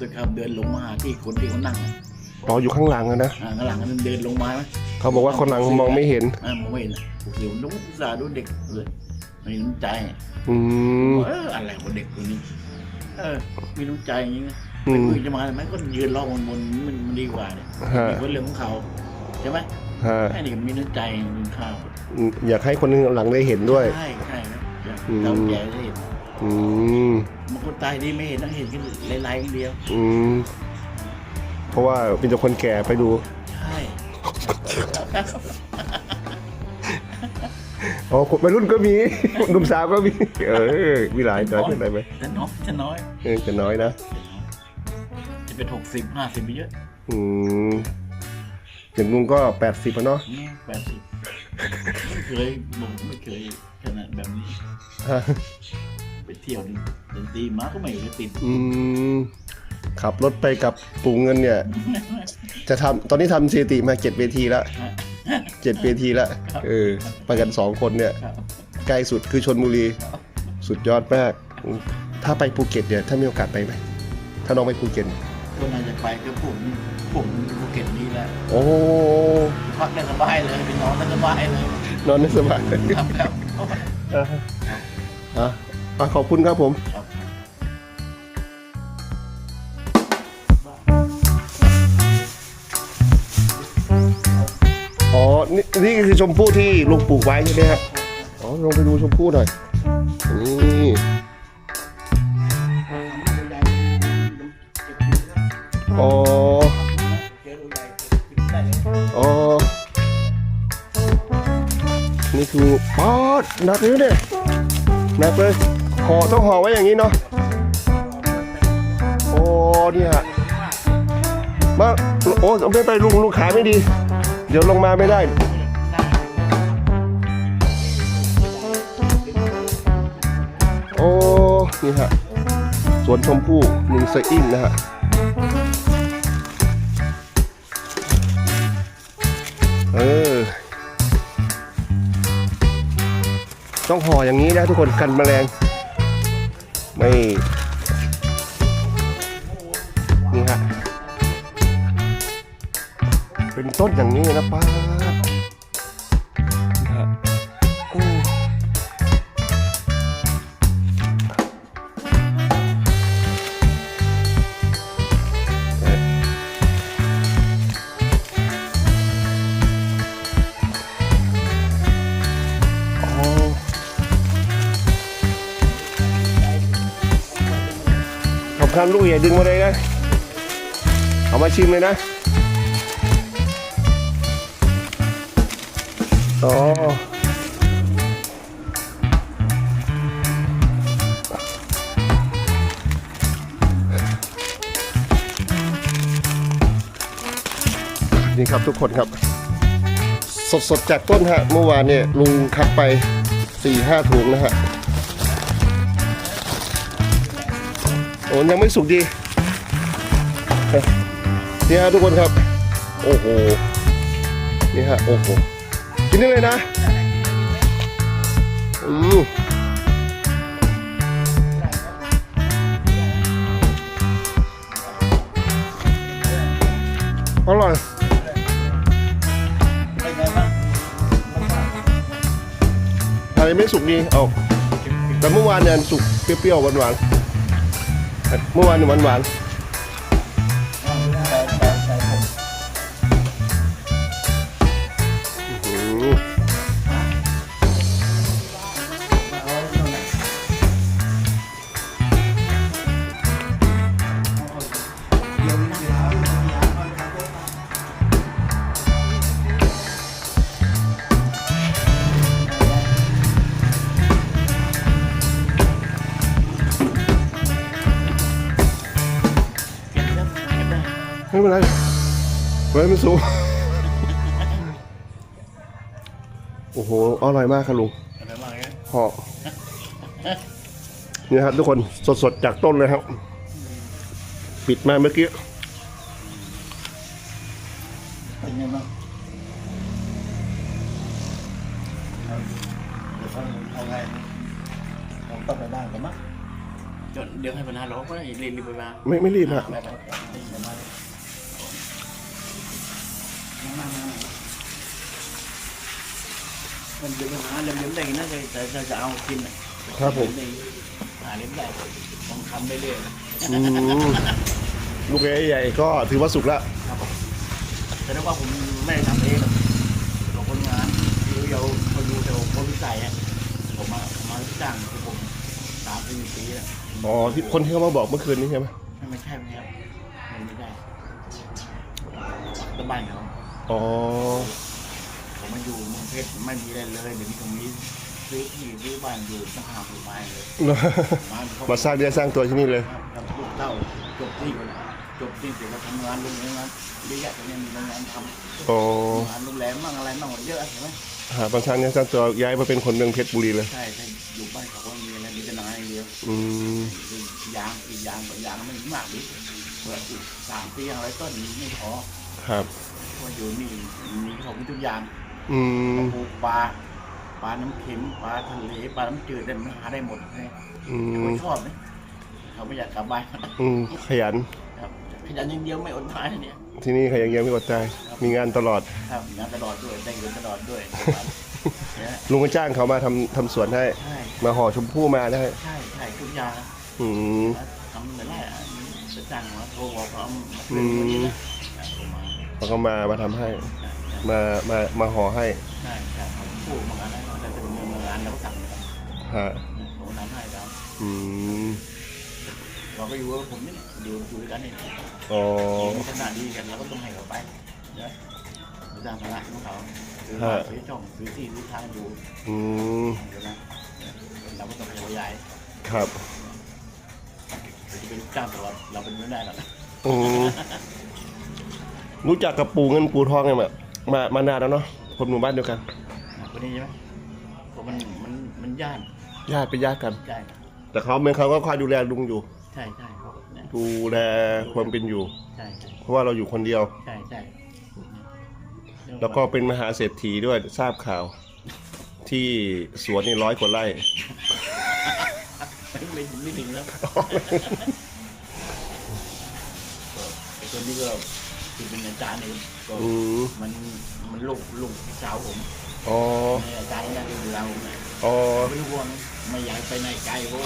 ตัวครับเดินลงมาที่คนที่เขานั่งอะอ๋ออยู่ข้างหลังอะนะอ่าข้างหลังนั้นเดินลงมาไหมเขาบอกว่าคนหลังมองไม่เห็นอ่ามองไม่เห็นอะเดี๋ยวน้องสาดูเด็กเลยไม่มีน้ำใจอืมเอออะไรของเด็กคนนี้ เออมีน้ำใจอย่างนี้นะอืมคุยจะมาทำไมก็ยืนรอบนบนๆมันมันดีกว่าเนี่ยฮะมีคนเรื่องของเขาใช่ไหมฮะแค่นี้ก็มีน้ำใจมีข้าว อยากให้คนหลังได้เห็นด้วย ใช่ใช่ครับอยากอืม เราแก่ได้เห็น อืมบางคนตายดีไม่เห็นต้องเห็นแค่ลายๆอย่างเดียว อืมเพราะว่าเป็นแต่คนแก่ไปดู ใช่อ๋อคนวัยรุ่นก็มี หนุ่มสาวก็มี เออ มีหลายหลายเป็นไรไหมแต่น้อยจะน้อยเออจะน้อยนะ จะเป็นหกสิบห้าสิบไปเยอะอืมอย่างลุงก็แปดสิบเนาะนี่แปดสิบไม่เคยผมไม่เคยขนาดแบบนี้ฮะไปเที่ยวนี่ดนตรีมาก็ไม่เคยติดอืมขับรถไปกับปู่เงินเนี่ย จะทำตอนนี้ทำสถิติมาเจ็ดเวทีแล้วเจ็ดเวทีแล้วเออไปกันสองคนเนี่ย ครับใกล้สุดคือชนบุรี สุดยอดมากอืมถ้าไปภูเก็ตเนี่ย ถ้ามีโอกาสไปไหมถ้าน้องไปภูเก็ต ก็น่าจะไปก็ผมผมภูเก็ตนี้แหละโอ้ พักได้สบายเลยไปนอนได้สบายเลยนอนได้สบายครับครับ อะ อะอะขอบคุณครับผมอ๋อนี่นี่คือชมพู่ที่ลุงปลูกไว้ใช่ไหมครับอ๋อลองไปดูชมพู่หน่อยนี่อ๋ออ๋อนี่คือป๊อดหนักเลยเนี่ยหนักเลย ห่อต้องห่อไว้อย่างนี้เนาะโอ้เนี่ยมาโอ้ไม่ไปลุงลุงขาไม่ดี เดี๋ยวลงมาไม่ได้โอ้นี่ฮะสวนชมพู่ลุงไซอิงนะฮะเออต้องห่ออย่างนี้นะทุกคนกันแมลง ไม่นี่ฮะเป็นต้นอย่างนี้นะป้า ลูกอย่าดึงมาเลยนะ เอามาชิมเลยนะโอ๋อนี่ครับทุกคนครับ สดๆจากต้นฮะ เมื่อวานเนี่ยลุงคัดไปสี่ห้าถุงนะฮะ โอ้ยังไม่สุกดีเนี่ยทุกคนครับ โอ้โห นี่ฮะ โอ้โห กินได้เลยนะ อืมอร่อยเป็นไงบ้างอะไรไม่สุกดีเอาแต่เมื่อวานเนี่ยสุกเปรี้ยวๆหวานๆ เมื่อวานเนี่ยหวาน ไว้มันสุกโอ้โห อร่อยมากครับลุงอะไรบ้างเนี่ยห่อนี่ครับทุกคนสดๆจากต้นเลยครับ ปิดมาเมื่อกี้เป็นไงบ้างเอาเดี๋ยวต้องเอาไงผมต้องไปบ้านกันมั้งจนเดี๋ยวให้พนักร้องก็ได้รีบรีบไปมาไม่ไม่รีบฮะไปไปไปไป มามามามันเดี๋ยวปัญหาเล็มๆได้นะแต่แต่จะเอากินอะครับผมหาเล็มได้ต้องทำไปเรื่อยนะอืมลูกเอ๋ใหญ่ก็ถือว่าสุกแล้วครับผมแต่ถ้าว่าผมไม่ได้ทำเองหรอกของคนงานคือเราคนดูแต่คนวิสัยอะผมมาผมมาจ้างคือผมสามสี่ปีแล้วอ๋อที่คนที่เขามาบอกเมื่อคืนนี้ใช่ไหมไม่ใช่ไหมครับมันไม่ได้ต้องบ้านเขา อ๋อ ผมมาอยู่เมืองเพชรไม่มีอะไรเลยเดี๋ยวนี้ผมมีซื้อที่ซื้อบ้านอยู่ต้องหาผู้ไม้เลยบ้านเขามาสร้างเดือนสร้างตัวที่นี่เลยครับครับลูกเต้าจบที่กันจบที่เสร็จแล้วทำงานโรงงานเยอะแยะตรงนี้มีโรงงานทำอ๋องานโรงแรมบ้างอะไรบ้างเยอะเห็นไหมหามาสร้างเดือนสร้างตัวย้ายมาเป็นคนเมืองเพชรบุรีเลย ใช่ใช่อยู่บ้านเขาก็มีอะไรมีแต่นายอย่างเดียวอืมคือยางอีกยางกับยางไม่มากดิเปิดอีกสามปีอะไรต้นไม่พอครับ เพราะอยู่นี่มีของมีทุกอย่างอืมปลูกปลาปลาน้ำเค็มปลาทะเลปลาน้ำจืดเนี่ยมันหาได้หมดเลยอืมเขาชอบไหมเขาไม่อยากกลับบ้านอืมขยันครับขยันอย่างเดียวไม่อดทานเนี่ย ที่นี่ขยันยังไม่อดใจมีงานตลอด ครับงานตลอดด้วยได้เงินตลอดด้วยเนี่ยลุงก็จ้างเขามาทำทำสวนให้ ใช่มาห่อชมพู่มาได้ ใช่ใช่ทุกอย่างอืม ทำเหมือนแรกจะจ้างมาโทรบอกเขามาเป็นคนนี้นะผมมา เขาก็มามาทำให้ มามามาห่อให้ใช่ใช่ผมพูดเหมือนกันนะแต่เป็นเมืองงานเราก็สั่งเหมือนกันฮะผมทำให้ครับอืมเราก็อยู่กับผมนี่อยู่อยู่ด้วยกันนี่อ๋อมีขนาดดีกันเราก็ต้องให้เขาไปเนะเราจ้างภาระของเขาคือว่าซื้อช่องซื้อที่ซื้อทางอยู่อืมเดี๋ยวนะเราก็ต้องขยายครับเราจะเป็นลูกจ้างตลอดเราเป็นไม่ได้หรอกอืม รู้จักกับปู่เงินปู่ทองไงแบบมามานานแล้วเนาะคนหมู่บ้านเดียวกันคนนี้ใช่ไหมเพราะมันมันมันญาติญาติเป็นญาติกัน ใช่แต่เขาเมืองเขาก็คอยดูแลลุงอยู่ ใช่ใช่เขาเนี่ยดูแลความเป็นอยู่ ใช่ใช่เพราะว่าเราอยู่คนเดียว ใช่ใช่แล้วก็เป็นมหาเศรษฐีด้วยทราบข่าว ที่สวนนี่ร้อยกว่าไร่ไม่ไม่ไม่ถึงแล้วไอ้คนนี้ก็ คือเป็นอาจารย์เองก็อืม มันมันลูกลูกสาวผมอ๋ออาจารย์นั่นคือเราเนี่ยอ๋อ ไม่รู้ว่าไม่อยากไปไหนไกลเพราะ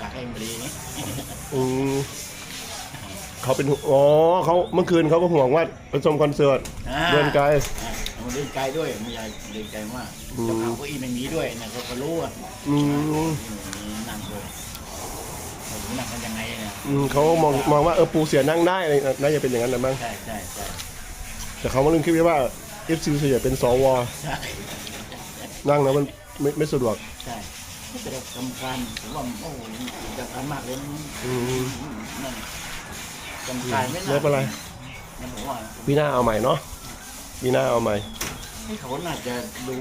ตากแห้งพอดีนี่ อืมเขาเป็นห่วงอ๋อเขาเมื่อคืนเขาก็ห่วงว่าไปชมคอนเสิร์ตเดินไกล อ่ามันเดินไกลด้วยไม่อยากเดินไกลมากอืม เจ้าเขาก็อีไม่มีด้วยนะเขาก็รู้อะอืมมีนั่งด้วย ผมนั่งกันยังไงเนี่ยอืมเขามองมองว่าเออปูเสียนั่งได้อะไรน่าจะเป็นอย่างนั้นนะมั้งใช่ใช่ใช่แต่เขามาลืมคิดไว้ว่าเอฟซีส่วนใหญ่เป็นสวใช่นั่งแล้วมันไม่ไม่สะดวกใช่แต่เราสำคัญผมว่าโอ้โหสำคัญมากเลยอืมนั่นสำคัญไม่ไม่เป็นไรนั่นผมว่าพี่หน้าเอาใหม่เนาะพี่หน้าเอาใหม่ให้เขาน่าจะดู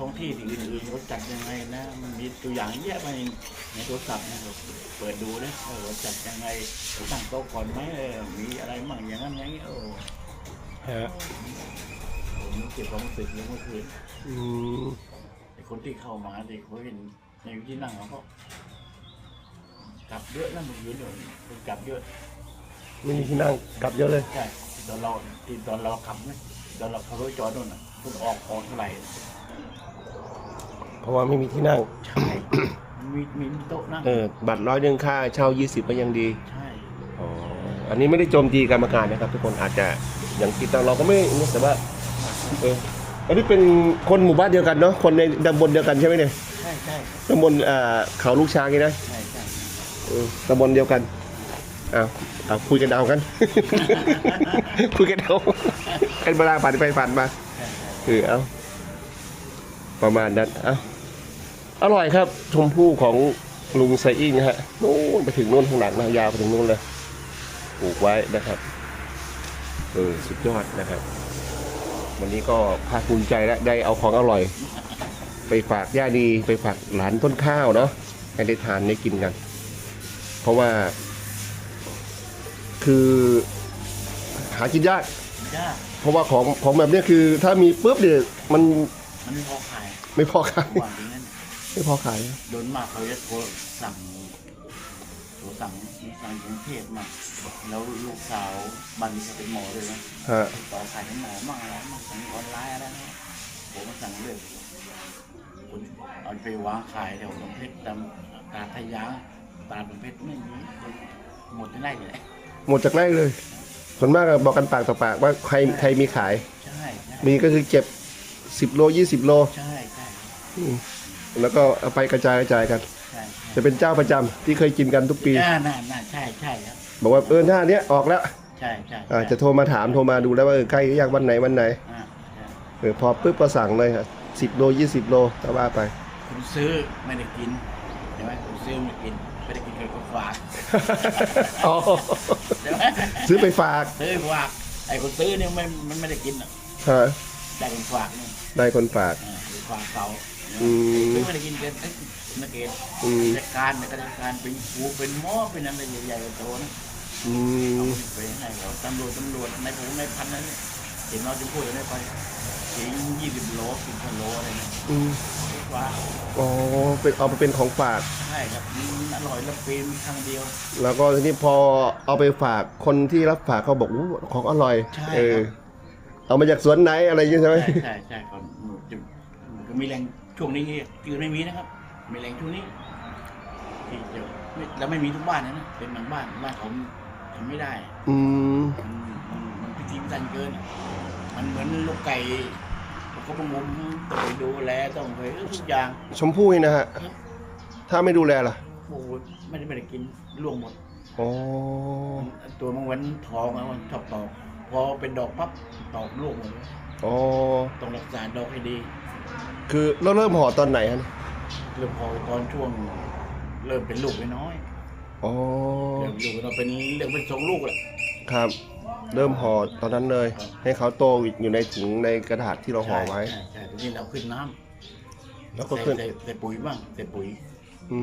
ท้องที่ที่อื่นๆเขาจัดยังไงนะ มันมีตัวอย่างเยอะไปในโทรศัพท์นี่ยเราเปิดดูนะเขาจัดยังไงเขาตั้งโต๊ะก่อนไหมเออมีอะไรมั่งอย่างนั้นอย่างนี้โอ้ฮะผมเก็บความรู้สึกเลยเมื่อคืนอืมไอ้คนที่เข้ามาเด็กเขาเห็นในที่นั่งเขาก็กลับเยอะนะเมื่อคืนเนี่ยคนกลับเยอะไม่มีที่นั่งกลับเยอะเลยใช่ตอนเราที่ตอนเราขับนะตอนเราขับรถจอดนู่นน่ะคุณออกออกเท่าไหร่ เพราะว่าไม่มีที่นั่ง ใช่ มีมีโต๊ะนั่งเออ บัตรร้อยหนึ่งค่าเช่า 20ก็ยังดี ใช่อ๋ออันนี้ไม่ได้โจมตีกรรมการนะครับ ทุกคนอาจจะอย่างคิดแต่เราก็ไม่ไม่แต่ว่าเอออันนี้เป็นคนหมู่บ้านเดียวกันเนาะคนในตำบลเดียวกันใช่ไหมเนี่ยใช่ใช่ตำบลอ่าเขาลูกช้างนี่นะใช่ใช่เออตำบลเดียวกันอ้าวเอาคุยกันเอากัน คุยกันเอากันเวลาผ่านไปผ่านมาใช่ใช่เออเอา ประมาณนั้นเอาอร่อยครับ ชมพู่ของลุงไซอิงนะฮะนู่นไปถึงนู่นข้างหลังนะยาวไปถึงนู่นเลยปลูกไว้นะครับเออสุดยอดนะครับ วันนี้ก็ภาคภูมิใจและได้เอาของอร่อย ไปฝากย่าดีไปฝากหลานต้นข้าวเนาะให้ได้ทานได้กินกัน เพราะว่า คือหากินยากยากเพราะว่าของของแบบเนี้ยคือ ถ้ามีปุ๊บเดี๋ยวมัน มันไม่พอขายไม่พอขายวันนี้นั่นไม่พอขายโดนมากเขาจะโทรสั่งตัวสั่งสั่งกรุงเทพมาแล้วลูกสาวบันเขาเป็นหมอเลยนะฮะติดต่อขายเป็นหมอมั่งอะไรมั่งสั่งออนไลน์อะไรนะผมมาสั่งเรื่องคุณเอาไปวางขายแถวกรุงเทพตามตาดทะยางตาดกรุงเทพไม่มีหมดที่ไรเลย หมดจากไร่เลยส่วนมากอะบอกกันปากต่อปากว่าใครใครมีขาย ใช่ใช่มีก็คือเก็บ 10โล20โลใช่ใช่อืมแล้วก็เอาไปกระจายกระจายกัน ใช่จะเป็นเจ้าประจำที่เคยกินกันทุกปีใช่น่าน่าใช่ใช่ครับบอกว่าเออหน้าเนี้ยออกแล้วใช่ใช่อ่าจะโทรมาถามโทรมาดูแล้วว่าเออใกล้หรือยังวันไหนวันไหนอ่าใช่เออพอปุ๊บก็สั่งเลยครับสิบโลยี่สิบโลก็ว่าไป คุณซื้อไม่ได้กินใช่ไหมคุณซื้อไม่ได้กินไม่ได้กินเคยก็ฝากอ๋อใช่ไหมซื้อไปฝากซื้อฝากไอ้คนซื้อเนี่ยมันมันไม่ได้กินอะฮะ ได้คนฝากเนี่ยได้คนฝากอ่าฝากเขาอืมซื้อไม่ได้กินเกินเอ้ยนักเกตอืมราชการในราชการเป็นครูเป็นหมอเป็นอะไรใหญ่ๆโตนะอืมไปให้เขาตำรวจตำรวจในผมในพันนั้นเห็นเราจะพูดอะไรไปถึงยี่สิบโลสิบโลอะไรเนี่ยอืมว่าอ๋อเป็นเอาไปเป็นของฝาก ใช่ครับมันอร่อยแล้วปีนครั้งเดียว แล้วก็ทีนี้พอเอาไปฝากคนที่รับฝากเขาบอกอู้ของอร่อย ใช่เออครับ เอามาจากสวนไหนอะไรอย่างเงี้ยใช่ไหมใช่ใช่ใช่ก่อนจะมันก็มีแรงช่วงนี้จืดไม่มีนะครับ มีแรงช่วงนี้ที่จะไม่แล้วไม่มีทุกบ้านนะนะเป็นบางบ้านบ้านเขาทำไม่ได้อืมมันมันมันพิธีพิถันเกินอะมันเหมือนลูกไก่เขาประงมต้องไปดูแลต้องไปเออทุกอย่างชมพู่นี่นะฮะถ้าไม่ดูแลล่ะโอ้โหไม่ได้ไม่ได้กินล่วงหมด อ๋อ ตัวมันเหมือนทองอะมันชอบตอก พอเป็นดอกปั๊บตอกลูกหมดเลยอ๋อ ต้องรักษาดอกให้ดี คือเราเริ่มห่อตอนไหนฮะเนี่ยเริ่มพอตอนช่วง เริ่มเป็นลูกน้อยอ๋อ ๆเริ่มลูกเราเป็นเริ่มเป็นทรงลูกแหละ ครับ เริ่มห่อตอนนั้นเลยให้เขาโตอยู่ในถุงในกระดาษที่เราห่อไว้ ใช่ใช่ทีนี้เราขึ้นน้ำแล้วก็ขึ้น ใส่ใส่ปุ๋ยบ้างใส่ปุ๋ย อื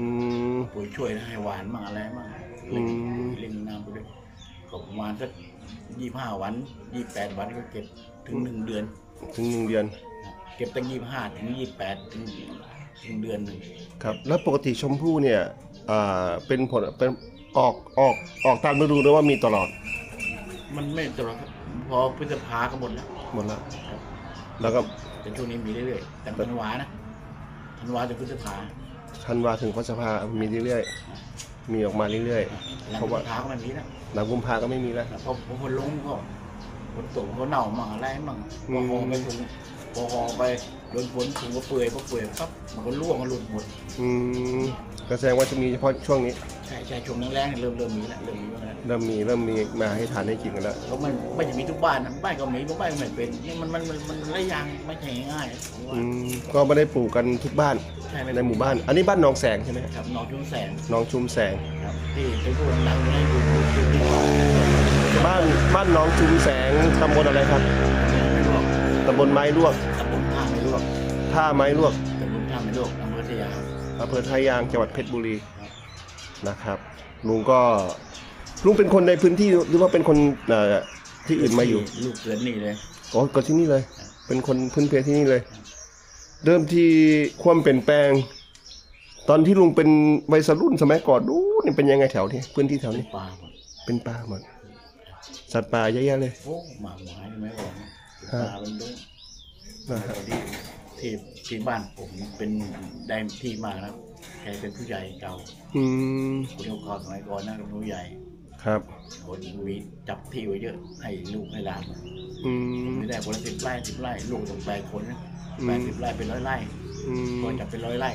ม ปุ๋ยช่วยให้หวานบ้างอะไรบ้างอืเล่นมเล่นน้ำไปด้วยก็ประมาณสัก ยี่ห้าวันยี่แปดวันก็เก็บถึงหนึ่งเดือน ถึงหนึ่งเดือน เก็บตั้งยี่ห้าถึงยี่แปดถึงถึงเดือนหนึ่งครับ แล้วปกติชมพู่เนี่ยอ่าเป็นผลเป็นออกออกออกตามฤดูหรือว่ามีตลอด มันไม่ตลอดครับพอพฤษภาก็หมดแล้วหมดแล้วแล้วก็แต่ช่วงนี้มีเรื่อยๆแต่ธันวานะธันวาถึงพฤษภาธันวาถึงพฤษภามีเรื่อยๆ มีออกมาเรื่อยหลังเพราะพฤว่าษภาก็ไม่มีแล้วๆหลังกุมภาก็ไม่มีแล้วพอพอคนลงก็ฝนตกก็เน่ามั่งอะไรมั่งอืพอมหอไปถุงพอหอไปโดนฝนถุงก็เปื่อยพอเปื่อยปั๊บมันก็ร่วงมันหลุดหมดอืมก็แสดงว่าจะมีเฉพาะช่วงนี้ ใช่ใช่ช่วงแรงๆเนี่ยเริ่มเริ่มมีแล้วเริ่มมีบ้างแล้วเริ่มมีเริ่มมีมาให้ทานให้กินกันแล้วก็ไม่ไม่จะมีทุกบ้านนะบ้านก็มีบางบ้านก็ไม่เป็นนี่มันมันมันมันหลายอย่างไม่ใช่ง่ายๆผมว่า อืมก็ไม่ได้ปลูกกันทุกบ้านใช่ไหมในหมู่บ้าน อันนี้บ้านหนองแสงใช่ไหมครับหนองชุมแสงหนองชุมแสง ครับที่เป็นผู้ดังๆอยู่ในอยู่อยู่อยู่ที่ว่าบ้านบ้านหนองชุมแสงตำบลอะไรครับไม่รู้ตำบลไม้ลวกตำบลท่าไม่รู้ท่าไม้ลวกตำบลท่าไม่รู้อำเภอทยาอำเภอท่ายางจังหวัดเพชรบุรี นะครับลุงก็ลุงเป็นคนในพื้นที่หรือว่าเป็นคนเอ่อที่อื่นมาอยู่ลูกเกิดนี่เลย อ๋อก็ที่นี่เลย เป็นคนพื้นเพที่นี่เลย เริ่มที่ความเปลี่ยนแปลง ตอนที่ลุงเป็นวัยรุ่นสมัยก่อนนู้นเป็นยังไงแถวนี้พื้นที่แถวนี้ ปลาหมดเป็นป่าหมดสัตว์ป่าเยอะแยะเลย โอ้หมาหมาใช่ไหมบอกนะฮะปลาเป็นด้วยนะฮะ ที่ ที่ที่บ้านผมเป็นได้ที่มาแล้วแกเป็นผู้ใหญ่เก่าอืมคุณยกคอสมัยก่อนนะเป็นผู้ใหญ่ครับคนมีจับที่ไว้เยอะให้ลูกให้หลานอืมไม่ได้คนละสิบไร่สิบไร่ลูกต้องแปดคนนะอืมแปดสิบไร่เป็นร้อยไร่อืมก็จับเป็นร้อยไร่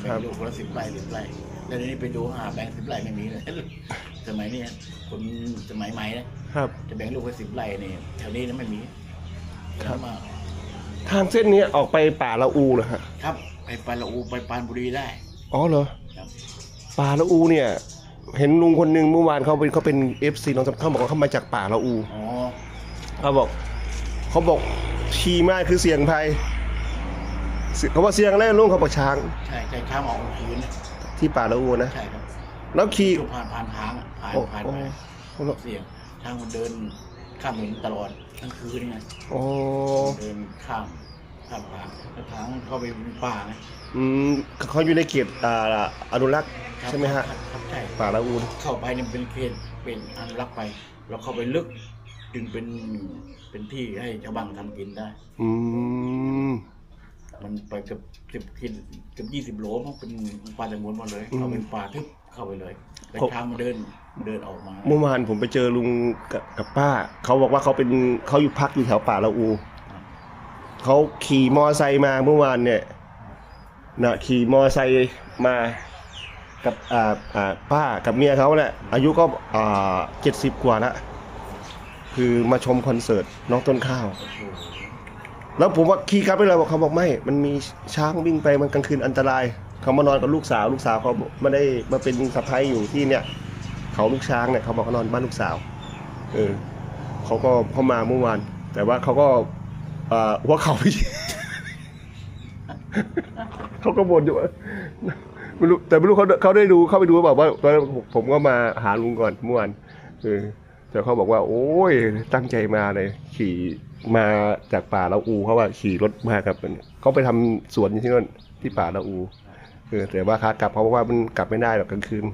แบ่ครังบลูกคนละสิบไร่สิบไร่แล้วทีนี้ไปดูหาแบ่งสิบไร่ไม่มีเลยสมัยนี้คนสมัยใหม่นะครับ จะแบ่งลูกไว้สิบไร่นี่แถวนี้นะไม่มีครับมาก ทางเส้นนี้ออกไปป่าละอูเหรอฮะครับ ไปปาละอูไปปรานบุรีได้ อ๋อเหรอครับ ป่าละอูเนี่ย เห็นลุงคนหนึ่งเมื่อวานเขาเป็นเขาเป็นเอฟซีน้องเขาบอกว่าเขามาจากป่าละอูอ๋อเขาบอกเขาบอกขี่ม้าคือเสียงภัยเสียเขาบอกเสียงอะไรลุงเขาบอกช้างใช่ใช่ช้างออกกลางคืนนะที่ป่าละอูนะใช่ครับแล้วขี่ช่วงผ่านผ่านทางอะผ่านโอ้ผ่านโอ้ ไปโอ้เสียงช้างมันเดินข้ามถนนตลอด ทั้งคืนไงโอ้เดินข้ามข้ามป่าแล้วทางเข้าไปในป่านะอืมเขาอยู่ในเขตอ่าอนุรักษ์ครับใช่ไหมฮะครับครับใช่ป่าละอูนเข้าไปเนี่ยเป็นเขตเป็นอันรักไป เราเข้าไปลึก จึงเป็นเป็นที่ให้ชาวบ้านทำกินได้ อืม มันไปเกับสิบกินเกับยี่สิบโลมันเป็นป่าแต่มวนหมดเลย อืม เขาเป็นป่าทึบ เข้าไปเลยเป็นเขาทางมาเดินเดินออกมาเมื่อวานผมไปเจอลุงกับกับป้า เขาบอกว่าเขาเป็นเขาอยู่พักอยู่แถวป่าละอูเขาขี่มอไซค์มาเมื่อวานเนี่ยนะขี่มอไซค์มากับอ่าอ่าป้ากับเมียเขาแหละอายุก็อ่าเจ็ดสิบกว่าละคือมาชมคอนเสิร์ตน้องต้นข้าวโอ้โหแล้วผมว่าขี่กลับไปเลยบอกเขาบอกไม่ มันมีช้างวิ่งไปมันกลางคืนอันตราย เขามานอนกับลูกสาว ลูกสาวเขาไม่ได้มาเป็นสะพ้ายอยู่ที่เนี่ย เขาลูกช้างเนี่ยเขาบอกเขานอนบ้านลูกสาวเออเขาก็เข้ามาเมื่อวาน แต่ว่าเขาก็หัว่าเขาพี่เขาก็บ่นอยู่ว่าไม่รู้แต่ไม่รู้เขาเขาได้ดูเข้าไปดูหรือเปล่าว่าตอนผมก็มาหาลุงก่อนเมื่อวานเออแต่เขาบอกว่า โอ้ยตั้งใจมาเลย ขี่มาจากป่าละอูเขาว่าขี่รถมาครับเขาไปทำสวนที่นั่นที่ป่าละอู ออแต่ว่าขากลับเขาบอกว่ามันกลับไม่ได้หรอกกลางคืน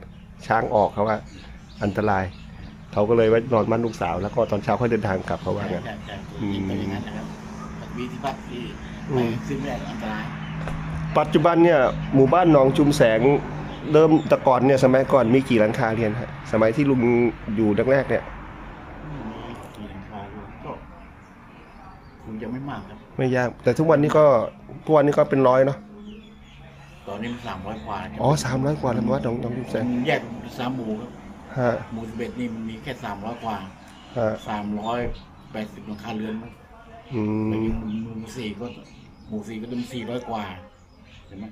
ช้างออกเขาว่า อันตราย เขาก็เลยไว้นอนบ้านลูกสาว แล้วก็ตอนเช้าค่อยเดินทางกลับเขาว่าใช่งั้น ใช่ใช่อืม เป็นอย่างนั้นนะครับวิธีพักที่อืไปมขึ้นไม่ได้อันตรายปัจจุบันเนี่ยหมู่บ้านหนองชุมแสงเริ่มแต่ก่อนเนี่ยสมัยก่อนมีกี่หลังคาเรียนฮะสมัยที่ลุงอยู่แรกๆเนี่ย มีกี่หลังคาอยู่ก็คงจะไม่มากครับไม่ยาก แต่ทุกวันนี้ก็ทุกวันนี้ก็เป็นร้อยเนาะต อนนี้มันสามร้อยกว่าอ๋อสามร้อยกว่าแล้ววัดหนองหนองชุมแสงมันแยกสามหมู่ครับฮะหมู่สิบเอ็ดนี่มันมีแค่สามร้อยกว่าฮะสามร้อยแปดสิบหลังคาเรือนมั้งอืแต่มยังหมู่สี่ก็หมู่สี่ก็ต้องสี่ร้อยกว่าเห็นไหม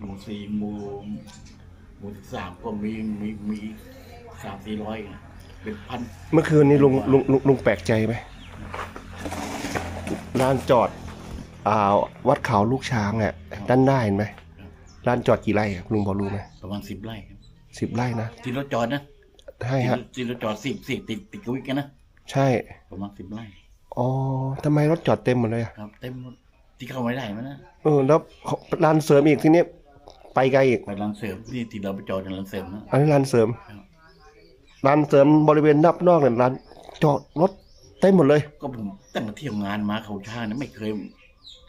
หมู่สี่หมู่หมู่สิบสามก็มีมีมีสามสี่ร้อยเป็นพันเมื่อคืนนี้ลุงลุงลุงลุงแปลกใจไหมลานจอดอ่าวัดเขาลูกช้างอะด้านหน้าเห็นไหม ลานจอดกี่ไร่อะลุงพอรู้ไหมประมาณสิบไร่ครับสิบไร่นะที่รถจอดนะใช่ฮะที่รถจอดสิบสิบติดติดกุ้ยกันนะใช่ประมาณสิบไร่อ๋อทำไมรถจอดเต็มหมดเลยอะครับ เต็มหมดที่เข้าไม่ได้มั้ยนะเออแล้วร้านเสริมอีกที่นี้ไปไกลอีกไปร้านเสริมที่ที่เราไปจอดในร้านเสริมนะอันนี้ร้านเสริมครับร้านเสริมบริเวณนับนอกเนี่ยร้าน จอดรถเต็มหมดเลย ก็ผมตั้งแต่เที่ยวงานมาเขาชาเนี่ยไม่เคย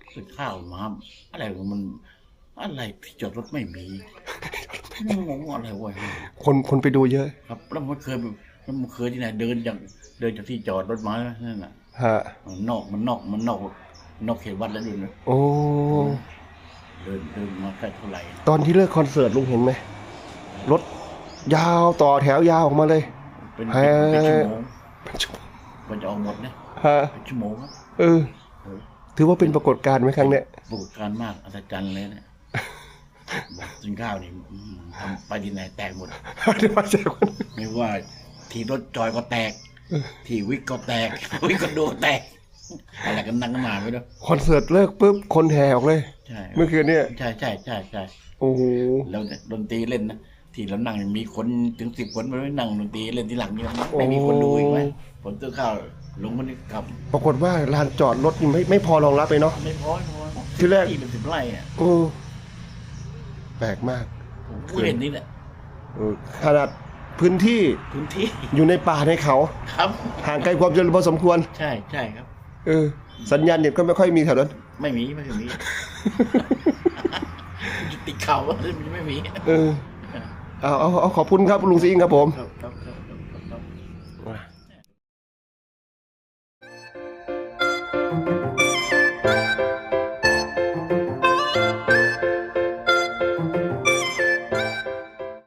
เคยข้าวมาอะไรของมัน อะไรที่จอดรถไม่มีงงอะไรวะคนคนไปดูเยอะ ครับแล้วมันเคยแบบแล้วมันเคยที่ไหนเดินจากเดินจากที่จอดรถมานั่นน่ะฮะมันนอกมันนอกมันนอกนอกเขตวัดแล้วดูนะโอ้เดินเดินมาแค่เท่าไหร่ตอนที่เลิกคอนเสิร์ตลุงเห็นไหมรถยาวต่อแถวยาวออกมาเลยเป็นเฮ้ยเป็นชั่วโมงเป็นชั่วโมงมันจะเอาหมดนะฮะเป็นชั่วโมงครับเออถือว่าเป็นปรากฏการณ์ไหมครั้งเนี้ยปรากฏการณ์มากอัศจรรย์เลยเนี่ย บอกกินข้าวนี่อืมทำไปที่ไหนแตกหมด เดี๋ยวมาเจอคนไม่ว่าที่รถจอยก็แตก ที่วิกก็แตก วิกก็โดนแตกอะไรกันนั่งกันมาไม่รู้คอนเสิร์ตเลิกปุ๊บคนแห่ออกเลย ใช่เมื่อคืนเนี่ยใช่ใช่ใช่ใช่โอ้โหแล้วดนตรีเล่นนะที่เรานั่งมีคนถึงสิบคนไม่นั่งดนตรีเล่นที่หลังเนี่ยไม่มีคนดูอีกไหมผลซื้อข้าวลงมันนี่กลับ ปรากฏว่าลานจอดรถนี่ไม่ไม่พอรองรับเลยเนาะ ไม่พอไม่พอที่แรก ที่เป็นสิบไร่อะ โอ้ แปลกมาก ผมเห็นนี่แหละเออขนาดพื้นที่พื้นที่ อยู่ในป่าในเขา ครับ ห่างไกลความเจริญพอสมควร ใช่ใช่ครับ เออ สัญญาณเน็ตก็ไม่ค่อยมีแถวนั้น ไม่มีไม่มีติดเขามันไม่มี เออ เอาเอาเอาขอบคุณครับลุงซิงครับผม ครับครับครับครับครับ